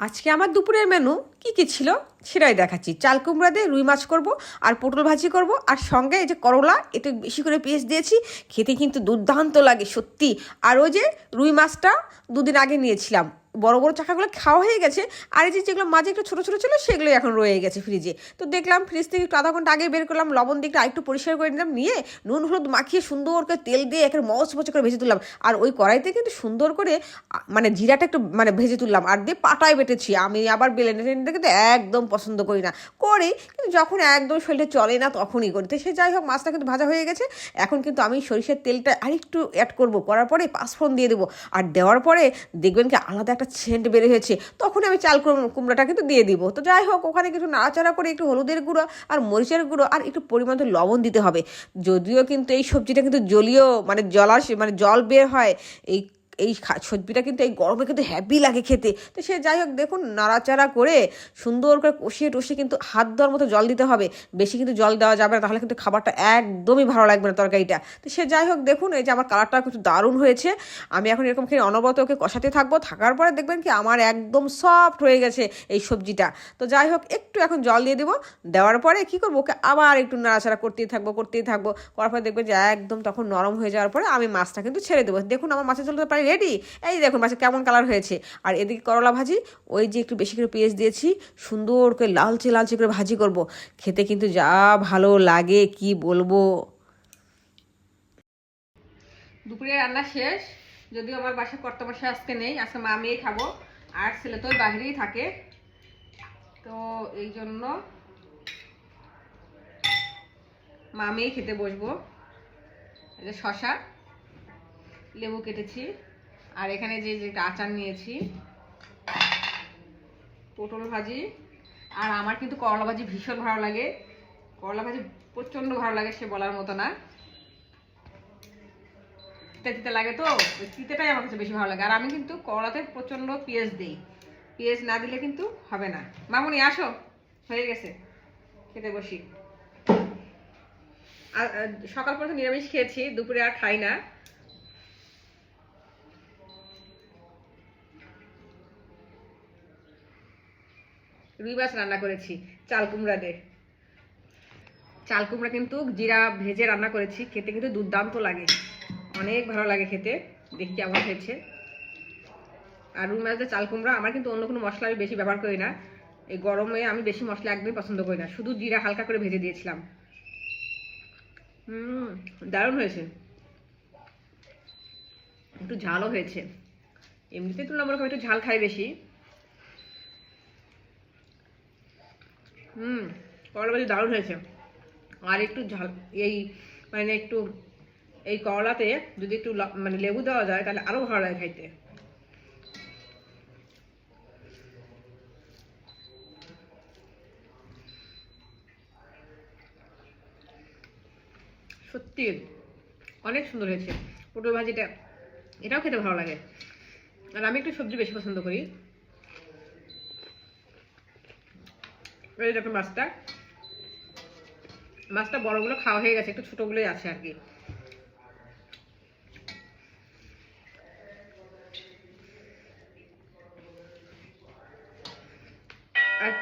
আজকে আমার দুপুরের মেনু কি কি ছিল সেটাই দেখাচ্ছি। চাল কুমড়া দিয়ে রুই মাছ করব, আর পটল ভাজি করব, আর সঙ্গে এই যে করলা, এতে বেশি করে পেঁয়াজ দিয়েছি, খেতে কিন্তু দুর্দান্ত লাগে সত্যি। আর ওই যে রুই মাছটা দুদিন আগে নিয়েছিলাম। বড় বড় চাকাগুলো খাওয়া হয়ে গেছে। আর এই যে যেগুলো মাঝে একটু ছোটো ছোটো ছিল, সেগুলোই এখন রয়ে গেছে ফ্রিজে তো দেখলাম ফ্রিজ থেকে একটু আধা ঘণ্টা আগে বের করলাম, লবণ দিয়ে একটু আরেকটু পরিষ্কার করে নিলাম, নিয়ে নুন, হলুদ মাখিয়ে সুন্দর করে তেল দিয়ে একের মচ মচ করে ভেজে তুললাম। আর ওই কড়াইতে কিন্তু সুন্দর করে মানে জিরাটা একটু মানে ভেজে তুললাম। আর দিয়ে পাটায় বেটেছি। আমি আবার বেলেনে টেনে কিন্তু একদম পছন্দ করি না। করি, কিন্তু যখন একদম শরীরে চলে না তখনই করি। তো সে যাই হোক, মাছটা কিন্তু ভাজা হয়ে গেছে। এখন কিন্তু আমি সরিষার তেলটা আরেকটু অ্যাড করব। করার পরে পাঁচফোড়ন দিয়ে দেবো। আর দেওয়ার পরে দেখবেন কি আলাদা একটা সেন্ট বের হয়েছে তখন আমি চাল কুম- কুমড়াটা কিন্তু দিয়ে দিব। তো যাই হোক, ওখানে কিছু নাড়াচাড়া করে একটু হলুদের গুঁড়ো আর মরিচের গুঁড়ো আর একটু পরিমাণ লবণ দিতে হবে। যদিও কিন্তু এই সবজিটা কিন্তু জলীয় মানে জলাশ মানে জল বের হয়, এই এই সবজিটা কিন্তু এই গরমে কিন্তু হ্যাপি লাগে খেতে। তো সে যাই হোক, দেখুন, নাড়াচাড়া করে সুন্দর করে কষিয়ে টষিয়ে কিন্তু হাত দেওয়ার মতো জল দিতে হবে। বেশি কিন্তু জল দেওয়া যাবে না, তাহলে কিন্তু খাবারটা একদমই ভালো লাগবে না তরকারিটা। তো সে যাই হোক, দেখুন, এই যে আমার কালারটা কিন্তু দারুণ হয়েছে। আমি এখন এরকম খেয়ে অনবরত ওকে কষাতে থাকব। থাকার পরে দেখবেন কি, আমার একদম সফট হয়ে গেছে এই সবজিটা। তো যাই হোক, একটু এখন জল দিয়ে দেবো। দেওয়ার পরে কি করব, ওকে আবার একটু নাড়াচাড়া করতেই থাকব করতেই থাকব। করার পরে দেখবেন যে একদম তখন নরম হয়ে যাওয়ার পরে আমি মাছটা কিন্তু ছেড়ে দেবো। দেখুন, আমার মাছের ঝোলটা প্রায় রেডি এই দেখুন, মাছের কেমন কালার হয়েছে। আর এদিকে করলা ভাজি, ওই যে একটু বেশি করে পেঁয়াজ দিয়েছি, সুন্দর করে লালচে লালচে করে ভাজি করব। খেতে কিন্তু যা ভালো লাগে, কি বলব? দুপুরে রান্না শেষ, যদিও আমার বাসায় কর্তা মশাই আজকে নেই, আজকে মা মেয়ে খাব, আর ছেলে তো বাহিরেই থাকে। তো এই জন্য মা মেয়ে খেতে বসবো। শশা লেবু কেটেছি। আর এখানে যে যে আচার নিয়েছি, পটল ভাজি, আর আমার কিন্তু করলা ভাজি ভীষণ ভালো লাগে। করলা ভাজি প্রচণ্ড ভালো লাগে, সে বলার মতো না। তিতে তিতে লাগে তো, তিতেটাই আমার কাছে বেশি ভালো লাগে। আর আমি কিন্তু করলাতে প্রচণ্ড পেঁয়াজ দিই। পেঁয়াজ না দিলে কিন্তু হবে না। মামুনি, আসো। হয়ে গেছে। খেতে বসি। সকাল পর্যন্ত নিরামিষ খেয়েছি, দুপুরে আর খাই না। রুই মাছ রান্না করেছি, চাল কুমড়া দিয়ে। চাল কুমড়া কিন্তু জিরা ভেজে রান্না করেছি, খেতে কিন্তু দুর্দান্ত লাগে। অনেক ভালো লাগে খেতে, দেখি কেমন হয়েছে। আর রুই মাছ দিয়ে চাল কুমড়া, আমার কিন্তু অন্য কোনো মশলা আমি বেশি ব্যবহার করি না। এই গরমে আমি বেশি মশলা একদমই পছন্দ করি না, শুধু জিরা হালকা করে ভেজে দিয়েছিলাম। হুম, দারুণ হয়েছে। একটু ঝালও হয়েছে। এমনিতে তুলনামূলক আমি একটু ঝাল খাই বেশি। হুম করলা ভাজি দারুণ হয়েছে। আর একটু ঝাল, এই মানে একটু, এই করলাতে যদি একটু মানে লেবু দেওয়া যায়, তাহলে আরও ভালো লাগে খাইতে। সত্যি, অনেক সুন্দর হয়েছে। পটল ভাজিটা, এটাও খেতে ভালো লাগে। আর আমি একটু সবজি বেশি পছন্দ করি। এই দেখো মাছটা। মাছটা বড়গুলো খাওয়া হয়ে গেছে একটু ছোটগুলোই আছে আর কি। আর